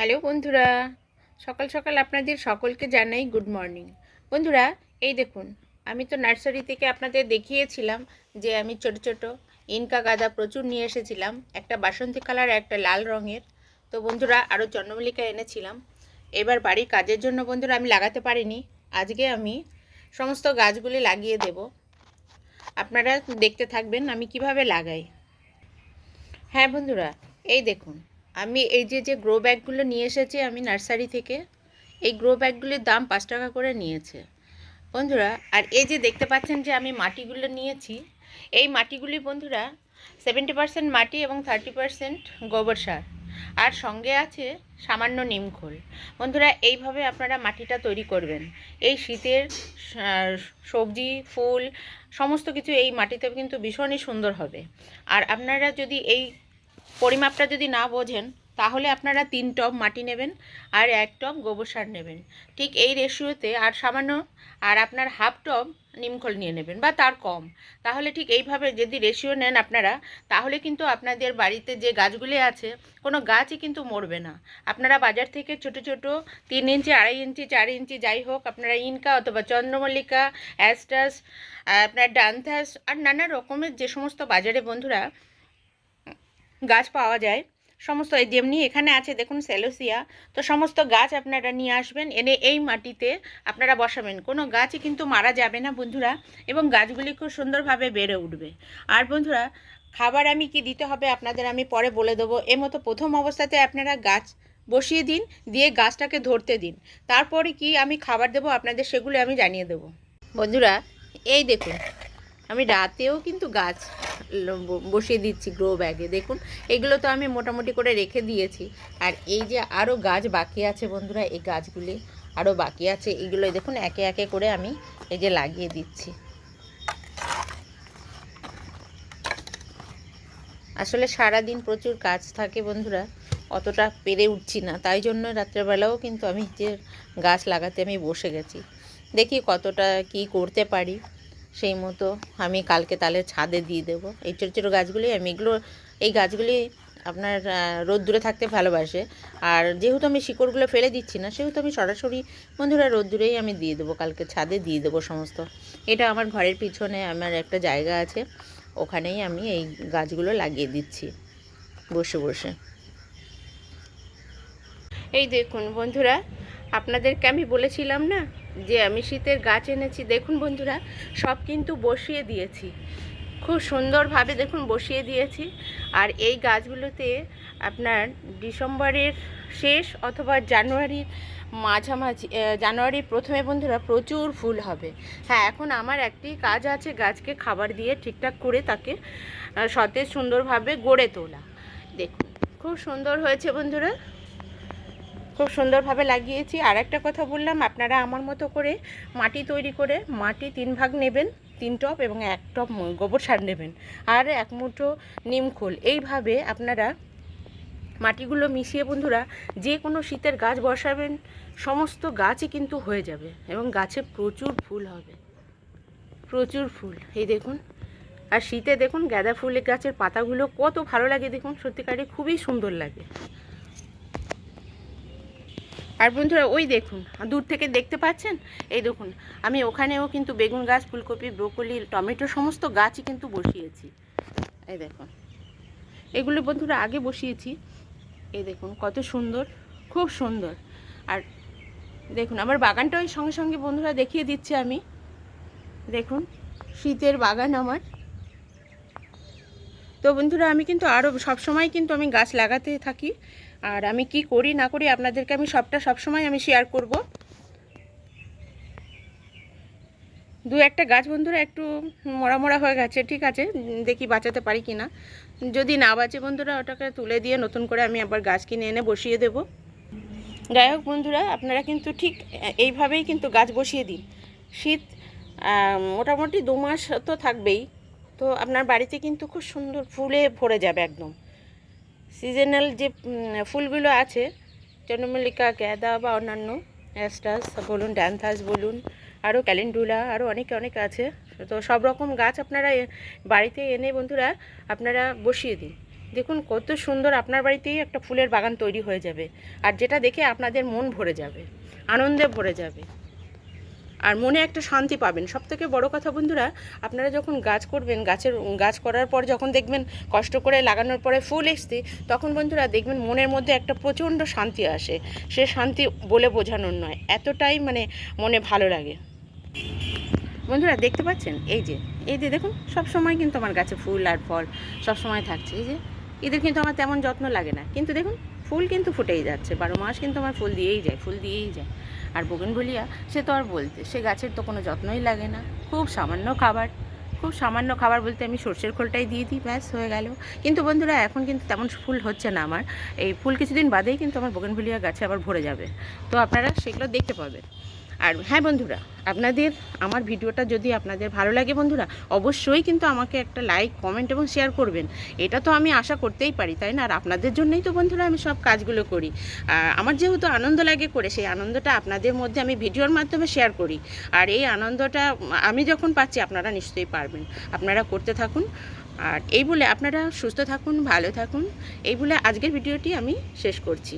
Hello বন্ধুরা, সকাল সকাল আপনাদের সকলকে জানাই গুড মর্নিং। বন্ধুরা, এই দেখুন, আমি তো নার্সারি থেকে আপনাদের দেখিয়েছিলাম যে আমি ছোট ছোট ইনকা গাঁদা প্রচুর নিয়ে এসেছিলাম, একটা বাসন্তী কালার একটা লাল রঙের। তো বন্ধুরা, আরও চন্দ্রমল্লিকা এনেছিলাম। এবার বাড়ির কাজের জন্য বন্ধুরা, আমি লাগাতে পারিনি। আজকে আমি সমস্ত গাছগুলি লাগিয়ে দেব। আপনারা দেখতে থাকবেন আমি কীভাবে লাগাই। হ্যাঁ বন্ধুরা, এই দেখুন আমি এই যে যে গ্রো ব্যাগগুলো নিয়ে এসেছি আমি নার্সারি থেকে, এই গ্রো ব্যাগগুলির দাম পাঁচ টাকা করে নিয়েছে। বন্ধুরা, আর এই যে দেখতে পাচ্ছেন যে আমি মাটিগুলো নিয়েছি, এই মাটিগুলি বন্ধুরা সেভেন্টি পার্সেন্ট মাটি এবং থার্টি পার্সেন্ট গোবর সার। আর সঙ্গে আছে সামান্য নিমখোল বন্ধুরা, এইভাবে আপনারা মাটিটা তৈরি করবেন। এই শীতের সবজি, ফুল, সমস্ত কিছু এই মাটিতে কিন্তু ভীষণই সুন্দর হবে। আর আপনারা যদি এই পরিমাপটা যদি না বোঝেন, তাহলে আপনারা তিন টব মাটি নেবেন আর এক টব গোবর সার নেবেন। ঠিক এই রেশিওতে আর সামান্য আর আপনার হাফ টব নিমখোল নিয়ে নেবেন বা তার কম। তাহলে ঠিক এইভাবে যদি রেশিও নেন আপনারা, তাহলে কিন্তু আপনাদের বাড়িতে যে গাছগুলি আছে, কোনো গাছই কিন্তু মরবে না। আপনারা বাজার থেকে ছোট ছোট তিন ইঞ্চি, আড়াই ইঞ্চি, চার ইঞ্চি যাই হোক, আপনারা ইনকা অথবা চন্দ্রমল্লিকা, অ্যাস্টাস, আপনার ডান্থাস আর নানা রকমের যে সমস্ত বাজারে বন্ধুরা গাছ পাওয়া যায়। সমস্ত এই যেমনি এখানে আছে, দেখুন সেলোসিয়া। তো সমস্ত গাছ আপনারা নিয়ে আসবেন, এনে এই মাটিতে আপনারা বসাবেন। কোনো গাছই কিন্তু মারা যাবে না বন্ধুরা, এবং গাছগুলি খুব সুন্দরভাবে বেড়ে উঠবে। আর বন্ধুরা, খাবার আমি কি দিতে হবে আপনাদের আমি পরে বলে দেবো। এ মতো প্রথম অবস্থাতে আপনারা গাছ বসিয়ে দিন, দিয়ে গাছটাকে ধরতে দিন। তারপরে কি আমি খাবার দেবো আপনাদের সেগুলো আমি জানিয়ে দেবো। বন্ধুরা, এই দেখুন আমি রাতেও কিন্তু গাছ বসিয়ে দিচ্ছি গ্রো ব্যাগে দেখুন, এগুলো তো আমি মোটামুটি করে রেখে দিয়েছি। আর এই যে আরও গাছ বাকি আছে বন্ধুরা, এই গাছগুলি আরও বাকি আছে, এগুলো দেখুন একে একে করে আমি এই যে লাগিয়ে দিচ্ছি। আসলে সারা দিন প্রচুর কাজ থাকে বন্ধুরা, অতটা পেরে উঠছি না। তাই জন্য রাত্রেবেলাও কিন্তু আমি যে গাছ লাগাতে আমি বসে গেছি। দেখি কতটা কি করতে পারি। সেই মতো আমি কালকে তাহলে ছাদে দিয়ে দেবো। এই ছোটো ছোটো গাছগুলি আমি এগুলো এই গাছগুলি আপনার আহ, রোদ্দুরে থাকতে ভালোবাসে। আর যেহেতু আমি শিকড়গুলো ফেলে দিচ্ছি না সেহেতু আমি সরাসরি বন্ধুরা রোদ্দুরেই আমি দিয়ে দেবো কালকে ছাদে দিয়ে দেবো সমস্ত। এটা আমার ঘরের পিছনে আমার একটা জায়গা আছে ওখানেই আমি এই গাছগুলো লাগিয়ে দিচ্ছি বসে বসে। এই দেখুন বন্ধুরা আপনাদেরকে আমি বলেছিলাম না যে আমি শীতের গাছ এনেছি, দেখুন বন্ধুরা, সব কিন্তু বসিয়ে দিয়েছি। খুব সুন্দরভাবে দেখুন বসিয়ে দিয়েছি। আর এই গাছগুলোতে আপনার ডিসেম্বরের শেষ অথবা জানুয়ারির মাঝামাঝি জানুয়ারির প্রথমে বন্ধুরা প্রচুর ফুল হবে। হ্যাঁ এখন আমার একটি কাজ আছে গাছকে খাবার দিয়ে ঠিকঠাক করে তাকে সতেজ সুন্দরভাবে গড়ে তোলা। দেখুন, খুব সুন্দর হয়েছে বন্ধুরা। খুব সুন্দরভাবে লাগিয়েছি। আর একটা কথা বললাম, আপনারা আমার মতো করে মাটি তৈরি করে মাটি তিন ভাগ নেবেন, তিন টপ এবং এক টপ গোবর সার নেবেন আর এক মুঠো নিমখোল এইভাবে আপনারা মাটিগুলো মিশিয়ে বন্ধুরা যে কোনো শীতের গাছ বসাবেন, সমস্ত গাছই কিন্তু হয়ে যাবে এবং গাছে প্রচুর ফুল হবে। প্রচুর ফুল। এই দেখুন, আর শীতে দেখুন, গাঁদা ফুলের গাছের পাতাগুলো কত ভালো লাগে দেখুন, সত্যিকারে খুবই সুন্দর লাগে। আর বন্ধুরা, ওই দেখুন, দূর থেকে দেখতে পাচ্ছেন? এই দেখুন, আমি ওখানেও কিন্তু বেগুন গাছ, ফুলকপি, ব্রোকলি, টমেটো সমস্ত গাছই কিন্তু বসিয়েছি। এই দেখুন, এগুলো বন্ধুরা আগে বসিয়েছি। এই দেখুন, কত সুন্দর, খুব সুন্দর। আর দেখুন, আমার বাগানটা ওই সঙ্গে সঙ্গে বন্ধুরা দেখিয়ে দিচ্ছি আমি। দেখুন, শীতের বাগান আমার। তো বন্ধুরা, আমি কিন্তু আরও সবসময় কিন্তু আমি গাছ লাগাতে থাকি। আর আমি কি করি না করি আপনাদেরকে আমি সবটা সবসময় আমি শেয়ার করব। দু একটা গাছ বন্ধুরা একটু মরা মরা হয়ে গেছে, ঠিক আছে, দেখি বাঁচাতে পারি কি না যদি না বাঁচে বন্ধুরা, ওটাকে তুলে দিয়ে নতুন করে আমি আবার গাছ কিনে এনে বসিয়ে দেব। যাই হোক বন্ধুরা, আপনারা কিন্তু ঠিক এইভাবেই কিন্তু গাছ বসিয়ে দিন। শীত মোটামুটি দু মাস তো থাকবেই। তো আপনার বাড়িতে কিন্তু খুব সুন্দর ফুলে ভরে যাবে একদম। সিজনাল যে ফুলগুলো আছে চন্দ্রমল্লিকা গ্যাদা বা অন্যান্য, অ্যাস্টাস, বলুন ড্যান্থাস বলুন আরও ক্যালেন্ডুলা আরও অনেক অনেক আছে। তো সব রকম গাছ আপনারা বাড়িতে এনে বন্ধুরা আপনারা বসিয়ে দিন। দেখুন কত সুন্দর আপনার বাড়িতেই একটা ফুলের বাগান তৈরি হয়ে যাবে। আর যেটা দেখে আপনাদের মন ভরে যাবে, আনন্দে ভরে যাবে। আর মনে একটা শান্তি পাবেন। সব থেকে বড়ো কথা বন্ধুরা, আপনারা যখন গাছ করবেন, গাছের, গাছ করার পর যখন দেখবেন কষ্ট করে লাগানোর পরে ফুল এসছে, তখন বন্ধুরা দেখবেন মনের মধ্যে একটা প্রচণ্ড শান্তি আসে। সে শান্তি বলে বোঝানোর নয়, এতটাই মানে মনে ভালো লাগে। বন্ধুরা, দেখতে পাচ্ছেন? এই যে এই যে দেখুন সব সময় কিন্তু আমার গাছে ফুল আর ফল সব সময় থাকছে। এই যে, এদের কিন্তু আমার তেমন যত্ন লাগে না। কিন্তু দেখুন ফুল কিন্তু ফুটেই যাচ্ছে, বারো মাস কিন্তু আমার ফুল দিয়েই যায়, ফুল দিয়েই যায়। আর বগেনভলিয়া সে তো আর বলতে, সে গাছের তো কোনো যত্নই লাগে না। খুব সামান্য খাবার, খুব সামান্য খাবার বলতে আমি সর্ষের খোলটাই দিয়ে দিই, ব্যাস, হয়ে গেল। কিন্তু বন্ধুরা, এখন কিন্তু তেমন ফুল হচ্ছে না আমার। এই ফুল কিছুদিন বাদেই কিন্তু আমার বগেনভলিয়া গাছে আবার ভরে যাবে। তো আপনারা সেগুলো দেখতে পাবেন। আর হ্যাঁ বন্ধুরা, আপনাদের, আমার ভিডিওটা যদি আপনাদের ভালো লাগে বন্ধুরা, অবশ্যই কিন্তু আমাকে একটা লাইক কমেন্ট এবং শেয়ার করবেন। এটা তো আমি আশা করতেই পারি, তাই না? আর আপনাদের জন্যই তো বন্ধুরা আমি সব কাজগুলো করি। আমার যেহেতু আনন্দ লাগে করে, সেই আনন্দটা আপনাদের মধ্যে আমি ভিডিওর মাধ্যমে শেয়ার করি। আর এই আনন্দটা আমি যখন পাচ্ছি, আপনারা নিশ্চয়ই পারবেন। আপনারা করতে থাকুন। আর এই বলে আপনারা সুস্থ থাকুন, ভালো থাকুন। এই বলে আজকের ভিডিওটি আমি শেষ করছি।